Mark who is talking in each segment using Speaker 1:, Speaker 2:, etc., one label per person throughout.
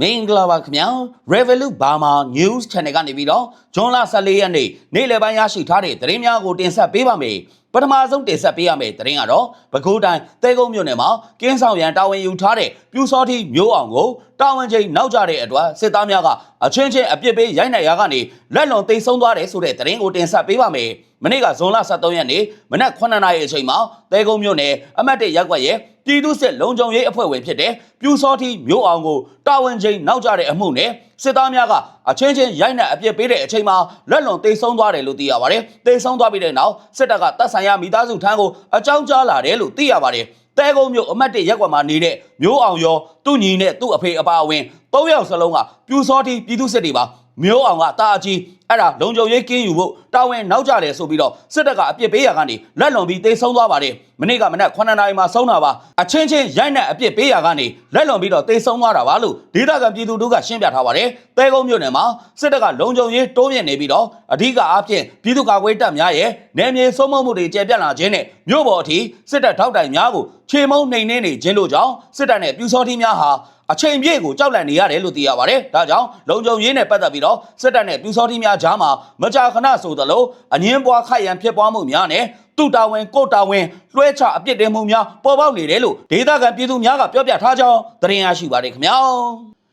Speaker 1: မင်္ဂလာပါခင်ဗျာ Revolut Burma News Channel ကနေပြီးတော့ဇွန်လ14ရက်နေ့နေ့လယ်ပိုင်းရရှိထားတဲ့သတင်းများကိုတင်ဆက်ပေးပါမယ်ပထမဆုံးတင်ဆက်ပေးရမယ့်သတင်းကတော့ပဲခူးတိုင်းတဲကုန်းမြို့နယ်မှာကင်းဆောင်ရန်တာဝန်ယူထားတဲ့ပြူစောတိမျိုးအောင်ကိုတာဝန်ချိန်နောက်ကျတဲ့အတွက်စစ်သားများကအချင်းချင်းအပြစ်ပေးရိုက်နှက်ရာကနေလက်လွန်သိမ်းဆုံးသွားတယ်ဆိုတဲ့သတင်းကိုတင်ဆက်ပေးပါမယ်မနေ့ကဇွန်လ23ရက်နေ့မနက်9:00နာရီအချိန်မှာတဲကုန်းမြို့နယ်အမတ်တေရက်ကွက်ရဲ့ ပြည်သူ့စစ်လုံခြုံရေးအဖွဲ့ဝင်ဖြစ်တဲ့ပြူစောတိမျိုးအောင်ကိုတာဝန်ချိန်နောက်ကျတဲ့အမှုနဲ့စစ်သားများကအချင်းချင်းရိုက်နှက်အပြစ်ပေးတဲ့အချိန်မှာလက်လွန်သိမ်းဆုံးသွားတယ်လို့သိရပါတယ်။သိမ်းဆုံးသွားပြီးတဲ့နောက်စစ်တပ်ကတပ်ဆိုင်ရာမိသားစုထမ်းကိုအကြောင်းကြားလာတယ်လို့သိရပါတယ်။တဲကုန်းမြို့အမတ်တေရက်ကွက်မှာနေတဲ့မျိုးအောင်ရောသူ့ညီနဲ့သူ့အဖေအပါအဝင်၃ယောက်စလုံးကပြူစောတိပြည်သူ့စစ်တွေပါမျိုးအောင်ကတာအကြီးအဲ့ဒါလုံခြုံရေးကင်းယူဖို့တာဝန်နောက်ကျတယ်ဆိုပြီးတော့စစ်တပ်ကအပြစ်ပေးရကနေလက်လွန်ပြီးသိမ်းဆုံးသွားပါတယ်မနေ့ကမနက်9နာရီမှာဆုံးတာပါအချင်းချင်းရိုက်နှက်အပြစ်ပေးရကနေလက်လွန်ပြီးတော့သိမ်းဆုံးသွားတာပါလို့ဒေသခံပြည်သူတို့ကရှင်းပြထားပါတယ်တဲကုန်းမြို့နယ်မှာစစ်တပ်ကလုံခြုံရေးတိုးမြင့်နေပြီးတော့အဓိကအားဖြင့်ပြည်သူ့ကာကွယ်တပ်များရဲ့နယ်မြေစိုးမိုးမှုတွေကျေပြန့်လာခြင်းနဲ့မြို့ပေါ်အထိစစ်တပ်ထောက်တိုင်များကိုခြေမုံနှိမ်နှင်းနေခြင်းတို့ကြောင့်စစ်တပ်နဲ့ပြူစောတိများဟာအချိန်ပြည့်ကိုကြောက်လန့်နေရတယ်လို့သိရပါတယ်။ဒါကြောင့်လုံခြုံရေးနဲ့ပတ်သက်ပြီးတော့စစ်တပ်နဲ့ပြူစောတိများကြားမှာမကြာခဏဆိုသလိုအငင်းပွားခိုက်ရန်ဖြစ်ပွားမှုများနဲ့တူတာဝန်ကိုတာဝန်လွှဲချအပြစ်တင်မှုများပေါ်ပေါက်နေတယ်လို့ဒေသခံပြည်သူများကပြောပြထားကြောင်းသတင်းရရှိပါတယ်ခင်ဗျာ။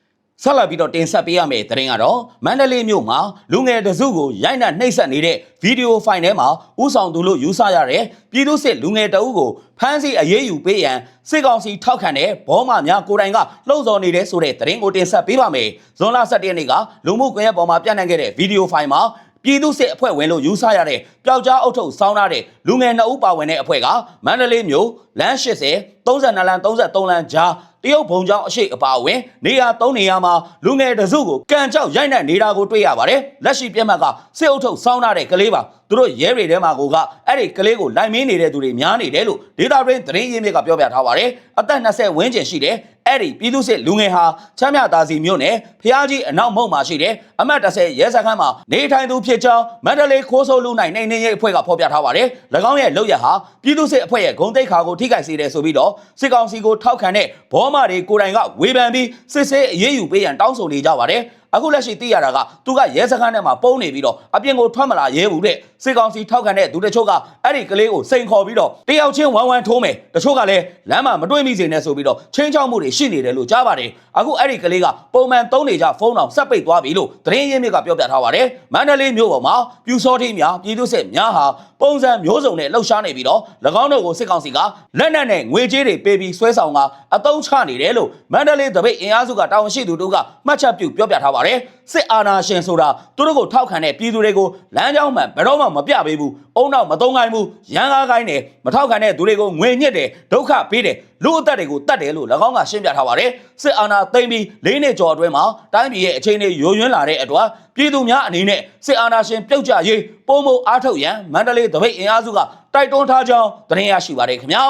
Speaker 1: ဆက်လက်ပြီးတော့တင်ဆက်ပေးရမယ့်သတင်းကတော့မန္တလေးမြို့မှာလူငယ်တစုကိုရိုက်နှက်နှိပ်စက်နေတဲ့ဗီဒီယိုဖိုင်ထဲမှာဥဆောင်သူလို့ယူဆရတဲ့ပြည်သူစစ်လူငယ်တအုပ်ကိုဖမ်းဆီးအရေးယူပေးရန်စစ်ကောင်စီထောက်ခံတဲ့ဘောမများကိုယ်တိုင်ကလှုံ့ဆော်နေတဲ့ဆိုတဲ့သတင်းကိုတင်ဆက်ပေးပါမယ်။ဇွန်လ17ရက်နေ့ကလူမှုကွန်ရက်ပေါ်မှာပြန့်နှံ့ခဲ့တဲ့ဗီဒီယိုဖိုင်မှာပြည်သူစစ်အဖွဲ့ဝင်လို့ယူဆရတဲ့ပျောက်ကြားအုပ်ထုပ်စောင်းထားတဲ့လူငယ်နှစ်ဦးပါဝင်တဲ့အဖွဲ့ကမန္တလေးမြို့လမ်း80 32လမ်း33လမ်းကြား တရုတ်ဘုံကျောင်းအရှိအပါအဝင်နေရာ၃နေရာမှာလူငယ်တစုကိုကံကြောက်ရိုက်နှက်နေတာကိုတွေ့ရပါတယ်လက်ရှိပြက်မှတ်ကစစ်အုပ်ထုပ်စောင်းထားတဲ့ကလေးပါသူတို့ရဲတွေထဲမှာကိုကအဲ့ဒီကလေးကိုလိုက်မင်းနေတဲ့သူတွေများနေတယ်လို့ဒေတာရင်းသတင်းရင်းမြစ်ကပြောပြထားပါတယ်အသက်20ဝန်းကျင်ရှိတယ်အဲ့ဒီပြည်သူစစ်လူငယ်ဟာချမ်းမြသာစီမြို့နယ်ဖျားကြီးအနောက်မုံမှာရှိတယ်အမတ်30ရဲစခန်းမှာနေထိုင်သူဖြစ်ကြောင်းမန္တလေးခိုးဆိုးလူနိုင်နေနေရဲ့အဖွဲ့ကဖော်ပြထားပါတယ်၎င်းရဲ့လုပ်ရဟာပြည်သူစစ်အဖွဲ့ရဲ့ဂုံတိတ်ခါကိုထိခိုက်စေတယ်ဆိုပြီးတော့စစ်ကောင်စီကိုထောက်ခံတဲ့ဘောမတွေကိုယ်တိုင်ကဝေဖန်ပြီးစစ်ဆေးအရေးယူပေးရန်တောင်းဆိုနေကြပါတယ် အခုလက်ရှိသိရတာကသူကရဲစခန်းထဲမှာပုံနေပြီးတော့အပြင်ကိုထွက်မလာရဲဘူးတဲ့စစ်ကောင်စီထောက်ခံတဲ့သူတချို့ကအဲ့ဒီကလေးကိုစိန်ခေါ်ပြီးတော့တယောက်ချင်းဝမ်းဝမ်းထိုးမယ်တချို့ကလည်းလမ်းမှာမတွေ့မိစေနဲ့ဆိုပြီးတော့ချင်းချောက်မှုတွေရှိနေတယ်လို့ကြားပါတယ်အခုအဲ့ဒီကလေးကပုံမှန်သုံးနေကြဖုန်းတော်ဆက်ပိတ်သွားပြီလို့သတင်းရင်းမြစ်ကပြောပြထားပါတယ်မန္တလေးမြို့ပေါ်မှာပြူစောတိများပြည်သူစစ်များဟာ ပုံစံမျိုးစုံနဲ့လှုပ်ရှားနေပြီးတော့၎င်းတို့ကိုစစ်ကောင်စီကလက်နက်နဲ့ငွေကြေးတွေပေးပြီးဆွဲဆောင်ကအတုံးချနေတယ်လို့မန္တလေးတပိတ်အင်အားစုကတာဝန်ရှိသူတို့ကမှတ်ချက်ပြုပြောပြထားပါတယ်စစ်အာဏာရှင်ဆိုတာသူတို့ကိုထောက်ခံတဲ့ပြည်သူတွေကိုလမ်းကြောင်းမှဘယ်တော့မှမပြပေးဘူးအုံနောက်မသုံးခိုင်းဘူးရန်ကားကိုင်းတယ်မထောက်ခံတဲ့သူတွေကိုငွေညစ်တယ်ဒုက္ခပေးတယ် လူအသက်တွေကိုတတ်တယ်လို့၎င်းကရှင်းပြထားပါတယ်စစ်အာဏာသိမ်းပြီး၄နှစ်ကျော်အတွင်းမှာတိုင်းပြည်ရဲ့အခြေအနေယိုယွင်းလာတဲ့အတွက်ပြည်သူများအနေနဲ့စစ်အာဏာရှင်ပြုတ်ကျရေးပုံမအားထုတ်ရန်မန္တလေးတပိတ်အင်အားစုကတိုက်တွန်းထားကြောင်းသတင်းရရှိပါတယ်ခင်ဗျာ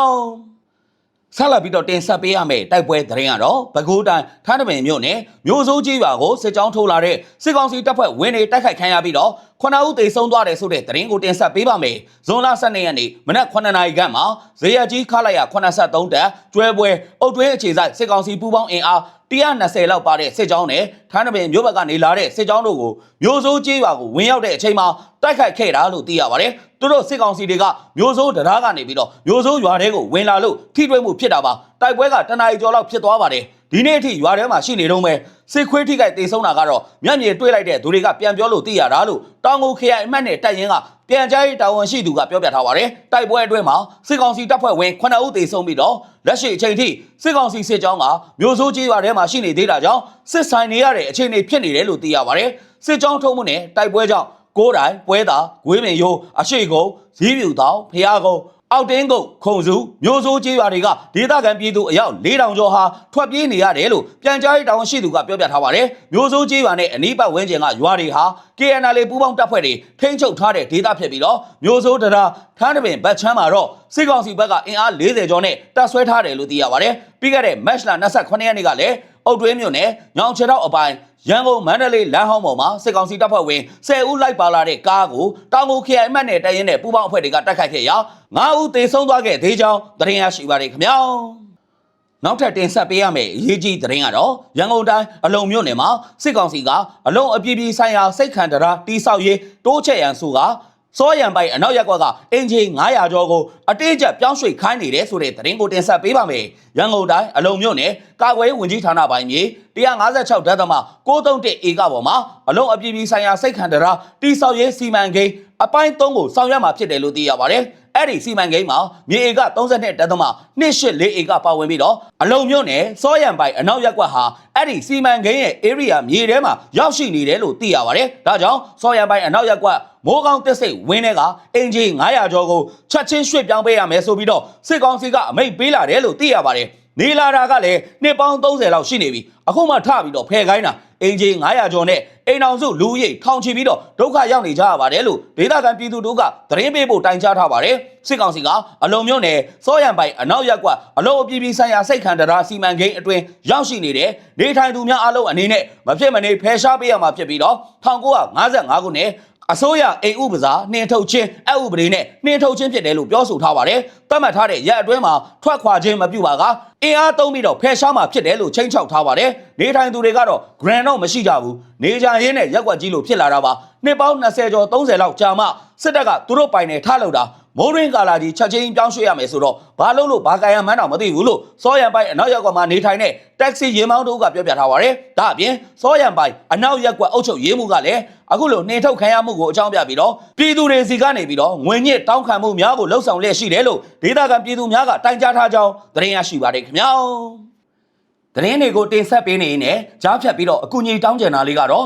Speaker 1: ဆက်လက်ပြီးတော့တင်ဆက်ပေးရမယ့်တိုက်ပွဲသတင်းကတော့ပဲခူးတိုင်းထန်းတပင်မြို့နယ်မြို့စိုးကြီးရွာကိုစစ်ကြောင်းထိုးလာတဲ့စစ်ကောင်စီတပ်ဖွဲ့ဝင်းတွေတိုက်ခိုက်ခံရပြီးတော့ ခုနဦးသေဆုံးသွားတယ်ဆိုတဲ့သတင်းကိုတင်ဆက်ပေးပါမယ်။ဇွန်လ12ရက်နေ့မနက်9နာရီခန့်မှာဇေယျကြီးခလိုက်ရ83တက်ကျွဲပွဲအုတ်တွင်းအခြေစိုက်စစ်ကောင်စီပူးပေါင်းအင်အား120လောက်ပါတဲ့စစ်ကြောင်းနဲ့ထန်းတပင်မြို့ဘက်ကနေလာတဲ့စစ်ကြောင်းတို့ကိုမြို့စိုးကြီးရွာကိုဝင်ရောက်တဲ့အချိန်မှာတိုက်ခိုက်ခဲ့တာလို့သိရပါတယ်။သူတို့စစ်ကောင်စီတွေကမြို့စိုးတရားကနေပြီးတော့မြို့စိုးရွာထဲကိုဝင်လာလို့ထိတွေ့မှုဖြစ်တာပါ။တိုက်ပွဲကတနအီကျော်လောက်ဖြစ်သွားပါတယ်။ဒီနေ့အထိရွာထဲမှာရှိနေတော့မယ် စစ်ခွေးထိခိုက်တေဆုံးတာကတော့မျက်မြင်တွေ့လိုက်တဲ့သူတွေကပြန်ပြောလို့သိရတာလို့တောင်ကိုခရိုင်အမှတ်နဲ့တိုက်ရင်ကပြန်ကြားရေးတာဝန်ရှိသူကပြောပြထားပါတယ်တိုက်ပွဲအတွင်းမှာစစ်ကောင်စီတပ်ဖွဲ့ဝင်9ဦးတေဆုံးပြီးတော့လက်ရှိအချိန်ထိစစ်ကောင်စီစစ်ကြောင်းကမျိုးစိုးကြီးရွာထဲမှာရှိနေသေးတာကြောင့်စစ်ဆိုင်နေရတဲ့အခြေအနေဖြစ်နေတယ်လို့သိရပါတယ်စစ်ကြောင်းထုံးမှုနဲ့တိုက်ပွဲကြောင့်ကိုးတိုင်ပွဲတာဂွေးမင်ရိုးအရှိကုံဇီးပြူတောင်ဖျားကုန်း အောက်တင်းကုတ်ခုံစုမျိုးစိုးကျေးရွာတွေကဒေသခံပြည်သူအယောက်4000ကျော်ဟာထွက်ပြေးနေရတယ်လို့ပြန်ကြားရေးတာဝန်ရှိသူကပြောပြထားပါတယ်မျိုးစိုးကျေးရွာနဲ့အနီးပတ်ဝန်းကျင်ကရွာတွေဟာ KNL ပူးပေါင်းတပ်ဖွဲ့တွေထိန်းချုပ်ထားတဲ့ဒေသဖြစ်ပြီးတော့မျိုးစိုးတရာထန်းတပင်ဘတ်ချမ်းမှာတော့စစ်ကောင်စီဘက်ကအင်အား40ကျော်နဲ့တပ်ဆွဲထားတယ်လို့သိရပါတယ်ပြီးခဲ့တဲ့ match လ28ရက်နေ့ကလည်းအုတ်တွင်းမြို့နယ်ညောင်ချေတော့အပိုင်း ရန်ကုန်မန္တလေးလမ်းဟောင်းပေါ်မှာစစ်ကောင်စီတပ်ဖွဲ့ဝင်10ဦးလိုက်ပါလာတဲ့ကားကိုတောင်ကို KI အမှတ်နဲ့တိုင်ရင်နဲ့ပူးပေါင်းအဖွဲ့တွေကတိုက်ခိုက်ခဲ့ရာ9ဦးသေဆုံးသွားခဲ့သေးကြောင်းသတင်းရရှိပါတယ်ခင်ဗျာနောက်ထပ်တင်ဆက်ပေးရမယ့်အရေးကြီးသတင်းကတော့ရန်ကုန်တိုင်းအလုံမြို့နယ်မှာစစ်ကောင်စီကအလုံအပြည့်ပြည့်ဆိုင်ရာစိတ်ခံတရာတိဆောက်ရေးတိုးချက်ရန်ဆိုက စောရံပိုင်အနောက်ရက်ကွက်ကအင်ဂျီ900ကျော်ကိုအတေးကျပ်ပြောင်းရွှေ့ခိုင်းနေတယ်ဆိုတဲ့သတင်းကိုတင်ဆက်ပေးပါမယ်။ရန်ကုန်တိုင်းအလုံမြို့နယ်ကာကွယ်ရေးဝန်ကြီးဌာနပိုင်းမြေ156ဓာတ်သမ631ဧကပေါ်မှာအလုံအပြည့်ပြည့်ဆိုင်ရာစိတ်ခံတရာတိဆောက်ရေးစီမံကိန်းအပိုင်း3ကိုဆောင်ရွက်မှာဖြစ်တယ်လို့သိရပါတယ်။ အဲ့ဒီစီမံကိန်းမှာမြေဧက32တသမ184ဧကပါဝင်ပြီးတော့အလုံမြို့နယ်စောရံပိုင်အနောက်ရက်ကွက်ဟာအဲ့ဒီစီမံကိန်းရဲ့ area မြေထဲမှာရောက်ရှိနေတယ်လို့သိရပါတယ်။ဒါကြောင့်စောရံပိုင်အနောက်ရက်ကွက်မိုးကောင်းတက်စိတ်ဝင်းထဲကအင်ဂျီ900ကျော်ကိုချက်ချင်းရွှေ့ပြောင်းပေးရမယ်ဆိုပြီးတော့စစ်ကောင်စီကအမိန့်ပေးလာတယ်လို့သိရပါတယ်။နေလာတာကလည်းနှစ်ပေါင်း30လောက်ရှိနေပြီအခုမှထပြီးတော့ဖယ်ခိုင်းတာ အင်ဂျီ900ကျော်နဲ့အိမ်အောင်စုလူဦးရေထောင်ချီပြီးတော့ဒုက္ခရောက်နေကြရပါတယ်လို့ဒေသခံပြည်သူတို့ကသတင်းပေးဖို့တိုင်ကြားထားပါတယ်စစ်ကောင်စီကအလုံမြို့နယ်စောရံပိုင်အနောက်ရက်ကွက်အလုံအပြည်ပြည်ဆိုင်ရာစိတ်ခံတရားစီမံကိန်းအတွင်းရောက်ရှိနေတဲ့နေထိုင်သူများအလုံးအနေနဲ့မဖြစ်မနေဖယ်ရှားပေးရမှာဖြစ်ပြီးတော့1955ခုနှစ် အစိုးရအိမ်ဥပစာနှင်ထုတ်ခြင်းအဥပဒေနဲ့နှင်ထုတ်ခြင်းဖြစ်တယ်လို့ပြောဆိုထားပါတယ်။သတ်မှတ်ထားတဲ့ရက်အတွင်းမှာထွက်ခွာခြင်းမပြုပါကအင်အားသုံးပြီးတော့ဖယ်ရှားမှာဖြစ်တယ်လို့ချိန်ချောက်ထားပါတယ်။နေထိုင်သူတွေကတော့ grand တော့မရှိကြဘူး။နေကြရင်းနဲ့ရက်ွက်ကြီးလို့ဖြစ်လာတာပါ။နှစ်ပေါင်း20ကျော်30လောက်ကြာမှစစ်တပ်ကသူတို့ပိုင်နယ်ထားလောက်တာ မိုးရင်းကာလာကြီးချက်ချင်းပြောင်းရွှေ့ရမယ်ဆိုတော့ဘာလို့လို့ဘာကံရမှန်းတော့မသိဘူးလို့စောရံပိုင်အနောက်ရက်ကွက်မှာနေထိုင်တဲ့တက္ကစီရေမောင်းတို့ကပြောပြထားပါတယ်။ဒါအပြင်စောရံပိုင်အနောက်ရက်ကွက်အုပ်ချုပ်ရေးမှုကလည်းအခုလိုနှင်ထုတ်ခံရမှုကိုအကြောင်းပြပြီးတော့ပြည်သူတွေစီကနေပြီးတော့ငွေညစ်တောင်းခံမှုများကိုလှုပ်ဆောင်လျက်ရှိတယ်လို့ဒေသခံပြည်သူများကတိုင်ကြားထားကြောင်းသတင်းရရှိပါတယ်ခင်ဗျာ။သတင်းတွေကိုတင်ဆက်ပေးနေရင်းနဲ့ကြားဖြတ်ပြီးတော့အကူအညီတောင်းကြတာလေးကတော့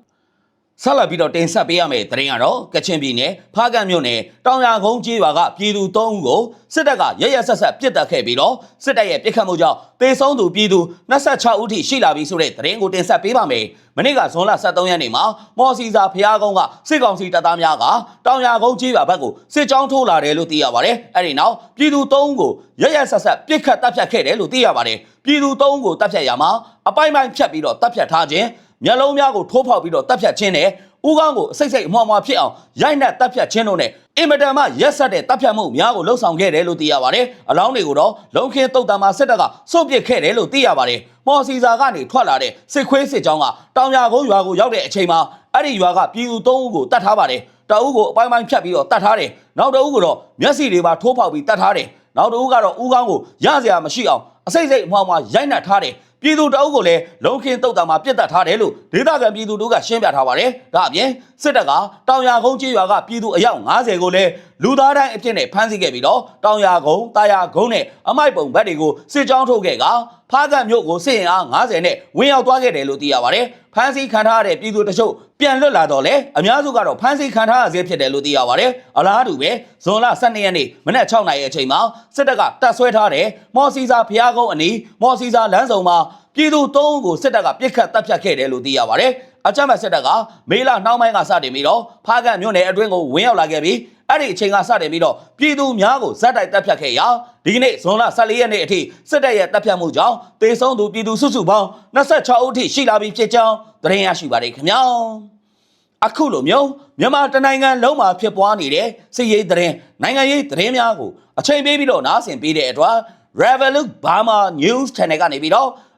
Speaker 1: ဆက်လက်ပြီးတော့တင်ဆက်ပေးရမယ့်သတင်းကတော့ကချင်ပြည်နယ်ဖားကန့်မြို့နယ်တောင်ရကုန်းကျေးရွာကပြည်သူ၃ဦးကိုစစ်တပ်ကရရဆက်ဆက်ပစ်တက်ခဲ့ပြီးတော့စစ်တပ်ရဲ့ပစ်ခတ်မှုကြောင့်တေဆုံးသူပြည်သူ26ဦးထိရှိလာပြီဆိုတဲ့သတင်းကိုတင်ဆက်ပေးပါမယ်။မနေ့ကဇွန်လ23ရက်နေ့မှာမော်စီစာဖျားကုန်းကစစ်ကောင်စီတပ်သားများကတောင်ရကုန်းကျေးရွာဘက်ကိုစစ်ကြောင်းထိုးလာတယ်လို့သိရပါတယ်။အဲဒီနောက်ပြည်သူ၃ဦးကိုရရဆက်ဆက်ပစ်ခတ်တပ်ဖြတ်ခဲ့တယ်လို့သိရပါတယ်။ပြည်သူ၃ဦးကိုတပ်ဖြတ်ရမှာအပိုင်းပိုင်းဖြတ်ပြီးတော့တပ်ဖြတ်ထားခြင်း မျက်လုံးများကိုထိုးဖောက်ပြီးတော့တပ်ဖြတ်ခြင်းနဲ့ဦးကောင်းကိုအစိတ်စိတ်အမွှားမွှားဖြစ်အောင်ရိုက်နှက်တပ်ဖြတ်ခြင်းတို့နဲ့အင်မတန်မှရက်ဆက်တဲ့တပ်ဖြတ်မှုများကိုလှုံ့ဆော်ခဲ့တယ်လို့သိရပါတယ်။အလောင်းတွေကိုတော့လုံခင်းတုတ်တံမှာစစ်တပ်ကစုပ်ပစ်ခဲ့တယ်လို့သိရပါတယ်။မော်စီစာကနေထွက်လာတဲ့စစ်ခွေးစစ်ကြောင်းကတောင်ရကုန်းရွာကိုရောက်တဲ့အချိန်မှာအဲ့ဒီရွာကပြည်သူ၃ဦးကိုတတ်ထားပါတယ်။တအုပ်ကိုအပိုင်းပိုင်းဖြတ်ပြီးတော့တတ်ထားတယ်။နောက်တအုပ်ကိုတော့မျက်စိတွေပါထိုးဖောက်ပြီးတတ်ထားတယ်။နောက်တအုပ်ကတော့ဦးကောင်းကိုရစရာမရှိအောင်အစိတ်စိတ်အမွှားမွှားရိုက်နှက်ထားတယ်။ ပြည်သူတအုပ်ကိုလည်းလုံခင်းတုတ်တံမှာပြစ်တက်ထားတယ်လို့ဒေသခံပြည်သူတို့ကရှင်းပြထားပါတယ်။ဒါအပြင်စစ်တပ်ကတောင်ရကုန်းကျေးရွာကပြည်သူအယောက်90ကိုလည်းလူသားတိုင်းအဖြစ်နဲ့ဖမ်းဆီးခဲ့ပြီးတော့တောင်ရကုန်းတာယာကုန်းနဲ့အမိုက်ပုံဘက်တွေကိုစစ်ကြောင်းထုတ်ခဲ့က ဖားကန့်မြို့ကိုစစ်ရင်အား90နဲ့ဝင်ရောက်သွားခဲ့တယ်လို့သိရပါတယ်။ဖမ်းဆီးခံထားရတဲ့ပြည်သူတချို့ပြန်လွတ်လာတော့လေအများစုကတော့ဖမ်းဆီးခံထားရစေဖြစ်တယ်လို့သိရပါတယ်။အလားတူပဲဇွန်လ12ရက်နေ့မနက်6နာရီအချိန်မှာစစ်တပ်ကတပ်ဆွဲထားတဲ့မော်စီစာဖျားကုန်းအနီးမော်စီစာလမ်းစုံမှာပြည်သူ၃ဦးကိုစစ်တပ်ကပြစ်ခတ်တပ်ဖြတ်ခဲ့တယ်လို့သိရပါတယ်။အကြမ်းဖက်စစ်တပ်ကမေလနှောင်းပိုင်းကစတင်ပြီးတော့ဖားကန့်မြို့နယ်အတွင်းကိုဝင်ရောက်လာခဲ့ပြီး အဲ့ဒီအချိန်ကစတင်ပြီးတော့ပြည်သူများကိုဇက်တိုက်တပ်ဖြတ်ခဲ့ရာဒီကနေ့ဇွန်လ14ရက်နေ့အထိစစ်တပ်ရဲ့တပ်ဖြတ်မှုကြောင့်တေဆုံးသူပြည်သူစုစုပေါင်း26ဦးထိရှိလာပြီဖြစ်ကြောင်းသတင်းရရှိပါတယ်ခင်ဗျာအခုလိုမျိုးမြန်မာတနိုင်ငံလုံးမှာဖြစ်ပွားနေတဲ့စစ်ရေးသတင်းနိုင်ငံရေးသတင်းများကိုအချိန်ပေးပြီးတော့နားဆင်ပေးတဲ့အတွက် Revolut Burma News Channel ကနေပြီးတော့